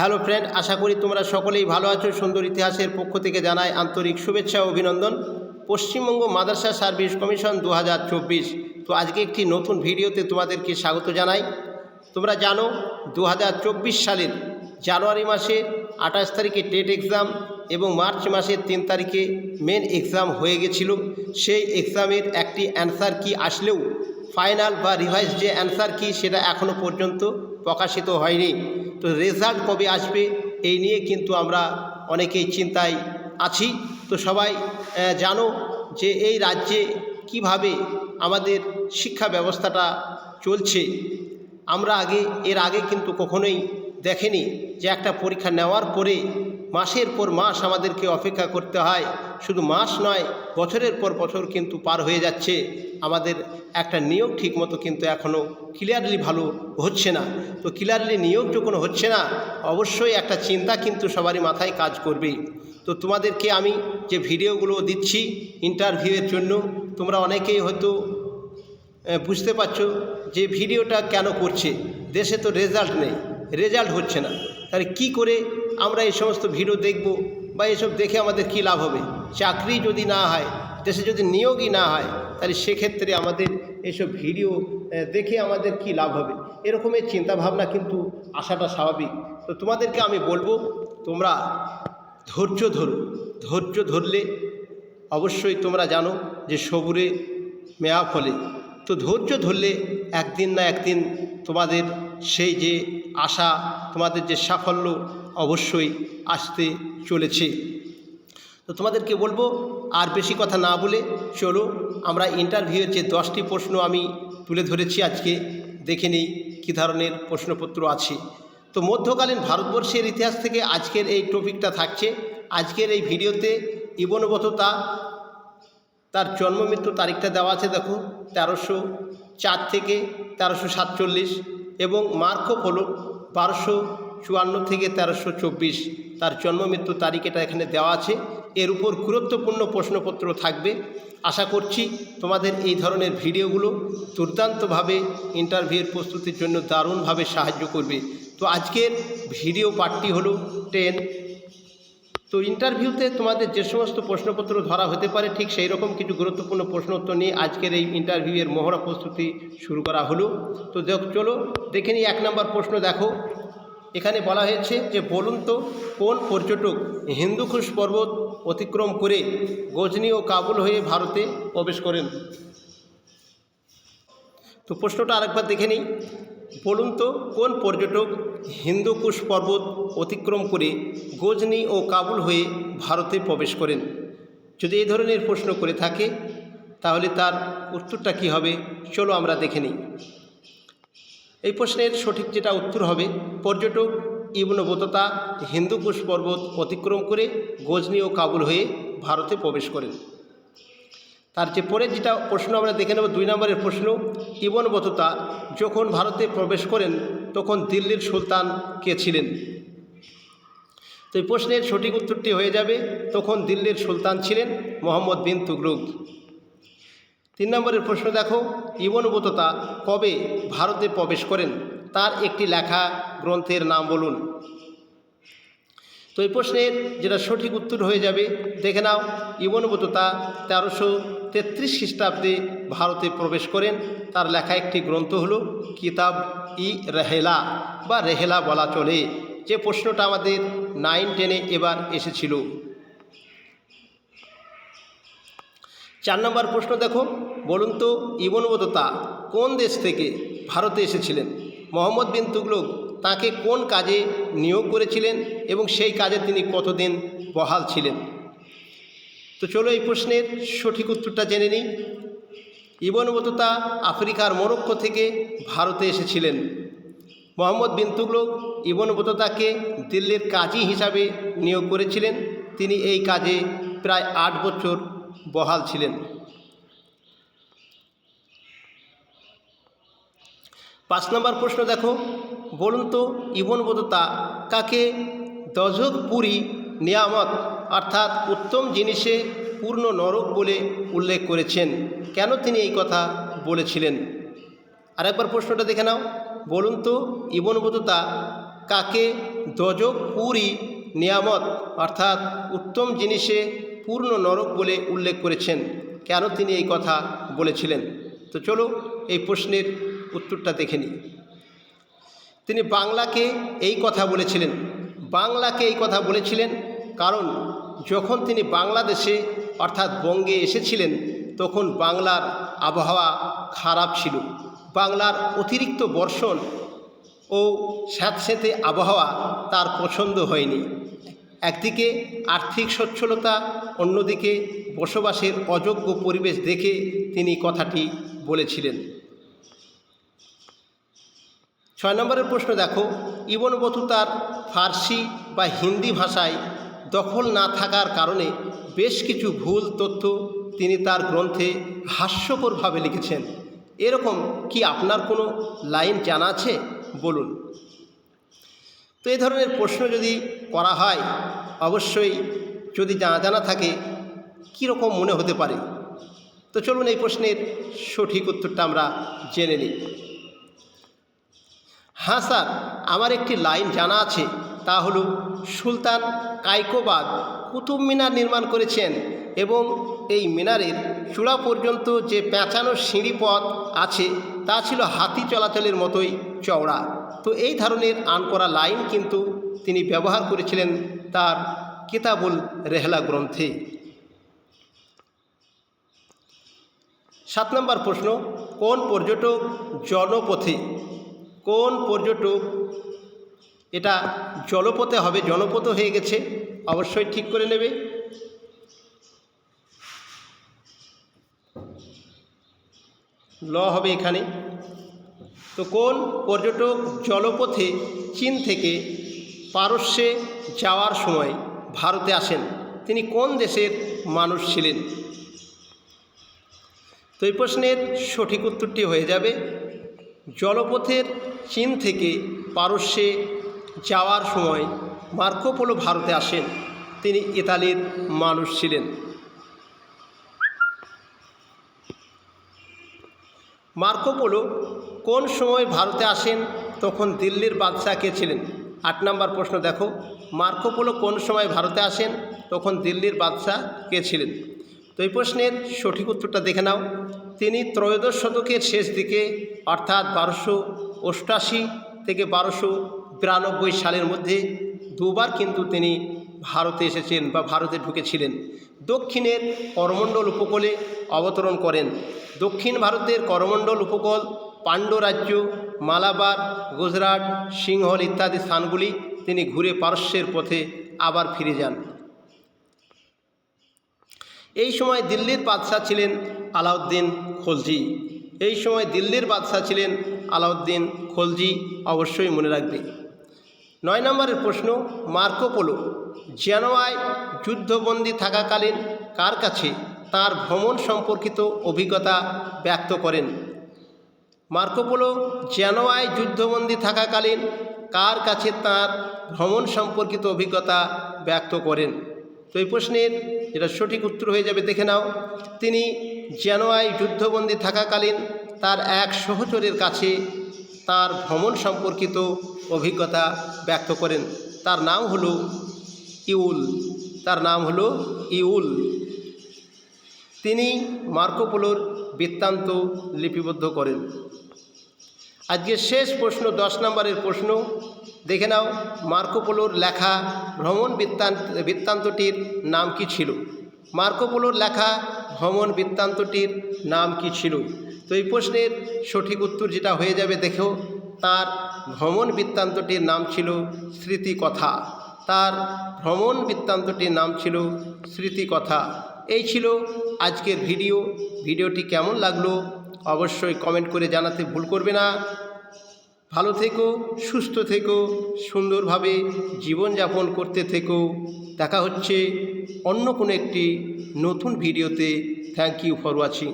Hello friend, আশা করি তোমরা সকলেই ভালো আছো। সুন্দর ইতিহাসের পক্ষ থেকে জানাই আন্তরিক শুভেচ্ছা ও অভিনন্দন। পশ্চিমবঙ্গ মাদ্রাসা সার্ভিস কমিশন দু হাজার চব্বিশ। তো আজকে একটি নতুন ভিডিওতে তোমাদেরকে স্বাগত জানাই। তোমরা জানো দু হাজার চব্বিশ সালের জানুয়ারি মাসে আঠাশ তারিখে টেট এক্সাম এবং মার্চ মাসের তিন তারিখে মেন এক্সাম হয়ে গেছিল। সেই এক্সামের একটি অ্যান্সার কি আসলেও ফাইনাল বা রিভাইস যে অ্যান্সার কি সেটা এখনও পর্যন্ত প্রকাশিত হয়নি। তো রেজাল্ট কবে আসবে, এই নিয়ে কিন্তু আমরা অনেকেই চিন্তায় আছি। তো সবাই জানো যে এই রাজ্যে কীভাবে আমাদের শিক্ষা ব্যবস্থাটা চলছে। আমরা আগে, এর আগে কিন্তু কখনোই দেখেনি যে একটা পরীক্ষা নেওয়ার পরে মাসের পর মাস আমাদেরকে অপেক্ষা করতে হয়। শুধু মাস নয়, বছরের পর বছর কিন্তু পার হয়ে যাচ্ছে। আমাদের একটা নিয়োগ ঠিকমতো কিন্তু এখনও ক্লিয়ারলি ভালো হচ্ছে না। তো ক্লিয়ারলি নিয়োগ যখন হচ্ছে না, অবশ্যই একটা চিন্তা কিন্তু সবারই মাথায় কাজ করবে। তো তোমাদেরকে আমি যে ভিডিওগুলো দিচ্ছি ইন্টারভিউয়ের জন্য, তোমরা অনেকেই হয়তো বুঝতে পারছ যে ভিডিওটা কেন করছে। দেশে তো রেজাল্ট নেই রেজাল্ট হচ্ছে না। তাহলে কি করে আমরা এই সমস্ত ভিডিও দেখব বা এসব দেখে আমাদের কি লাভ হবে? চাকরি যদি না হয়, দেশে যদি নিয়োগই না হয়, তাহলে সেক্ষেত্রে আমাদের এইসব ভিডিও দেখে আমাদের কি লাভ হবে? এরকমের চিন্তাভাবনা কিন্তু আসাটা স্বাভাবিক। তো তোমাদেরকে আমি বলব, তোমরা ধৈর্য ধরো। ধৈর্য ধরলে অবশ্যই তোমরা জানো যে সবুরে মেয়া ফলে। তো ধৈর্য ধরলে একদিন না একদিন তোমাদের সেই যে আশা, তোমাদের যে সাফল্য অবশ্যই আসতে চলেছে। তো তোমাদেরকে বলব, আর বেশি কথা না বলে চলো, আমরা ইন্টারভিউয়ের যে দশটি প্রশ্ন আমি তুলে ধরেছি আজকে, দেখে নিই কী ধরনের প্রশ্নপত্র আছে। তো মধ্যকালীন ভারতবর্ষের ইতিহাস থেকে আজকের এই টপিকটা থাকছে। আজকের এই ভিডিওতে ইবনবততা, তার জন্ম মৃত্যু তারিখটা দেওয়া আছে, দেখো, তেরোশো চার থেকে তেরোশো সাতচল্লিশ এবং মার্কো হলো বারোশো চুয়ান্ন থেকে তেরোশো চব্বিশ। তার জন্ম মৃত্যু তারিখ এটা এখানে দেওয়া আছে। এর উপর গুরুত্বপূর্ণ প্রশ্নপত্র থাকবে। আশা করছি তোমাদের এই ধরনের ভিডিওগুলো দুর্দান্তভাবে ইন্টারভিউয়ের প্রস্তুতির জন্য দারুণভাবে সাহায্য করবে। তো আজকের ভিডিও পার্টটি হলো টেন। তো ইন্টারভিউতে তোমাদের যে সমস্ত প্রশ্নপত্র ধরা হতে পারে, ঠিক সেই রকম কিছু গুরুত্বপূর্ণ প্রশ্ন উত্তর নিয়ে আজকের এই ইন্টারভিউয়ের মহড়া প্রস্তুতি শুরু করা হলো। তো দেখ, চলো দেখে নিই, এক নম্বর প্রশ্ন দেখো। এখানে বলা হয়েছে যে বলুন তো, কোন পর্যটক হিন্দুকুশ পর্বত অতিক্রম করে গজনি ও কাবুল হয়ে ভারতে প্রবেশ করেন? তো প্রশ্নটা আরেকবার দেখে নিই। বলুন তো, কোন পর্যটক হিন্দুকুশ পর্বত অতিক্রম করে গজনি ও কাবুল হয়ে ভারতে প্রবেশ করেন? যদি এই ধরনের প্রশ্ন করে থাকে, তাহলে তার উত্তরটা কি হবে? চলো আমরা দেখে নিই। এই প্রশ্নের সঠিক যেটা উত্তর হবে, পর্যটক ইবনবততা হিন্দুকুশ পর্বত অতিক্রম করে গজনি ও কাবুল হয়ে ভারতে প্রবেশ করেন। তার যে পরের যেটা প্রশ্ন আমরা দেখে নেব, দুই নম্বরের প্রশ্ন ইবন বতুতা যখন ভারতে প্রবেশ করেন, তখন দিল্লির সুলতান কে ছিলেন? তো এই প্রশ্নের সঠিক উত্তরটি হয়ে যাবে, তখন দিল্লির সুলতান ছিলেন মোহাম্মদ বিন তুগলুক। তিন নম্বরের প্রশ্ন দেখো ইবন কবে ভারতে প্রবেশ করেন? তার একটি লেখা গ্রন্থের নাম বলুন। তো এই প্রশ্নের যেটা সঠিক উত্তর হয়ে যাবে, দেখে নাও, ইবনবততা তেরোশো তেত্রিশ খ্রিস্টাব্দে ভারতে প্রবেশ করেন। তার লেখা একটি গ্রন্থ হলো কিতাব ই রেহেলা বা রেহেলা বলা চলে। যে প্রশ্নটা আমাদের নাইন, টেনে এবার এসেছিল। চার নম্বর প্রশ্ন দেখো বলুন তো ইবনবততা কোন দেশ থেকে ভারতে এসেছিলেন? মোহাম্মদ বিন তুগলক তাকে কোন কাজে নিয়োগ করেছিলেন এবং সেই কাজে তিনি কতদিন বহাল ছিলেন? তো চলো এই প্রশ্নের সঠিক উত্তরটা জেনে নিই। ইবনবততা আফ্রিকার মরক্কো থেকে ভারতে এসেছিলেন। মোহাম্মদ বিন তুগলক ইবনবততাকে দিল্লির কাজী হিসাবে নিয়োগ করেছিলেন। তিনি এই কাজে প্রায় আট বছর বহাল ছিলেন। পাঁচ নম্বর প্রশ্ন দেখো। বলুন তো, ইবন বদতা কাকে দজক পুরী নিয়ামত অর্থাৎ উত্তম জিনিসে পূর্ণ নরক বলে উল্লেখ করেছেন? কেন তিনি এই কথা বলেছিলেন? আরেকবার প্রশ্নটা দেখে নাও। বলুন তো, ইবন বদতা কাকে দজক পুরী নিয়ামত অর্থাৎ উত্তম জিনিসে পূর্ণ নরক বলে উল্লেখ করেছেন? কেন তিনি এই কথা বলেছিলেন? তো চলো, এই প্রশ্নের উত্তরটা দেখে নিই। তিনি বাংলাকে এই কথা বলেছিলেন। বাংলাকে এই কথা বলেছিলেন কারণ যখন তিনি বাংলাদেশে অর্থাৎ বঙ্গে এসেছিলেন, তখন বাংলার আবহাওয়া খারাপ ছিল। বাংলার অতিরিক্ত বর্ষণ ও স্যাঁতস্যাঁতে আবহাওয়া তার পছন্দ হয়নি। একদিকে আর্থিক সচ্ছলতা, অন্যদিকে বসবাসের অযোগ্য পরিবেশ দেখে তিনি কথাটি বলেছিলেন। ছয় নম্বরের প্রশ্ন দেখো, ইবন বতুতার ফার্সি বা হিন্দি ভাষায় দখল না থাকার কারণে বেশ কিছু ভুল তথ্য তিনি তার গ্রন্থে হাস্যকরভাবে লিখেছেন। এরকম কি আপনার কোনো লাইন জানা আছে? বলুন। তো এই ধরনের প্রশ্ন যদি করা হয়, অবশ্যই যদি জানা জানা থাকে, কীরকম মনে হতে পারে? তো চলুন এই প্রশ্নের সঠিক উত্তরটা আমরা জেনে নিই। হ্যাঁ স্যার, আমার একটি লাইন জানা আছে, তা হল, সুলতান কাইকোবাদ কুতুব মিনার নির্মাণ করেছেন এবং এই মিনারের চূড়া পর্যন্ত যে পেঁচানো সিঁড়িপথ আছে, তা ছিল হাতি চলাচলের মতোই চওড়া। তো এই ধরনের আন করা লাইন কিন্তু তিনি ব্যবহার করেছিলেন তার কিতাবুল রেহলা গ্রন্থে। সাত নম্বর প্রশ্ন, কোন পর্যটক জনপথে কোন পর্যটক এটা জলপথে হবে জনপথ হয়ে গেছে, অবশ্যই ঠিক করে নেবে। ল হবে এখানে। তো কোন পর্যটক জলপথে চীন থেকে পারস্যে যাওয়ার সময় ভারতে আসেন? তিনি কোন দেশের মানুষ ছিলেন? তো এই প্রশ্নের সঠিক উত্তরটি হয়ে যাবে। জলপথের চীন থেকে পারস্যে যাওয়ার সময় মার্কোপোলো ভারতে আসেন। তিনি ইতালির মানুষ ছিলেন। মার্কোপোলো কোন সময় ভারতে আসেন তখন দিল্লির বাদশাহ কে ছিলেন? আট নম্বর প্রশ্ন দেখো। মার্কোপোলো কোন সময় ভারতে আসেন তখন দিল্লির বাদশাহ কে ছিলেন? তো এই প্রশ্নের সঠিক উত্তরটা দেখে নাও। তিনি ত্রয়োদশ শতকের শেষ দিকে, অর্থাৎ বারোশো অষ্টাশি থেকে বারোশো বিরানব্বই সালের মধ্যে দুবার কিন্তু তিনি ভারতে এসেছেন বা ভারতে ঢুকেছিলেন। দক্ষিণের করমণ্ডল উপকূলে অবতরণ করেন। দক্ষিণ ভারতের করমণ্ডল উপকূল, পাণ্ড রাজ্য, মালাবার, গুজরাট, সিংহল ইত্যাদি স্থানগুলি তিনি ঘুরে পারস্যের পথে আবার ফিরে যান। এই সময় দিল্লির বাদশাহ ছিলেন আলাউদ্দিন খলজি। এই সময় দিল্লির বাদশাহ ছিলেন আলাউদ্দিন খলজি, অবশ্যই মনে রাখবে। নয় নম্বরের প্রশ্ন মার্কোপোলো জেনোয়ায় যুদ্ধবন্দী থাকাকালীন কার কাছে তার ভ্রমণ সম্পর্কিত অভিজ্ঞতা ব্যক্ত করেন? মার্কোপোলো জেনোয়ায় যুদ্ধবন্দী থাকাকালীন কার কাছে তার ভ্রমণ সম্পর্কিত অভিজ্ঞতা ব্যক্ত করেন? তো এই প্রশ্নের যেটা সঠিক উত্তর হয়ে যাবে, দেখে নাও। তিনি জেনোয়ায় যুদ্ধবন্দী থাকাকালীন তার এক সহচরের কাছে তার ভ্রমণ সম্পর্কিত অভিজ্ঞতা ব্যক্ত করেন। তার নাম হলো ইউল। তার নাম হলো ইউল। তিনি মার্কোপোলোর বৃত্তান্ত লিপিবদ্ধ করেন। আজকে শেষ প্রশ্ন, দশ নম্বরের প্রশ্ন, দেখে নাও মার্কোপোলোর লেখা ভ্রমণ বৃত্তান্ত বৃত্তান্তটির নাম কি ছিল? মার্কোপোলোর লেখা ভ্রমণ বৃত্তান্তটির নাম কি ছিল? তো এই প্রশ্নের সঠিক উত্তর যেটা হয়ে যাবে দেখো তার ভ্রমণ বৃত্তান্তটির নাম ছিল স্মৃতিকথা। তার ভ্রমণ বৃত্তান্তটির নাম ছিল স্মৃতিকথা। এই ছিল আজকের ভিডিও। ভিডিওটি কেমন লাগল অবশ্যই কমেন্ট করে জানাতে ভুল করবে না। ভালো থেকো, সুস্থ থেকো, সুন্দরভাবে জীবনযাপন করতে থেকো। দেখা হচ্ছে অন্য কোনো একটি নতুন ভিডিওতে থ্যাংক ইউ ফর ওয়াচিং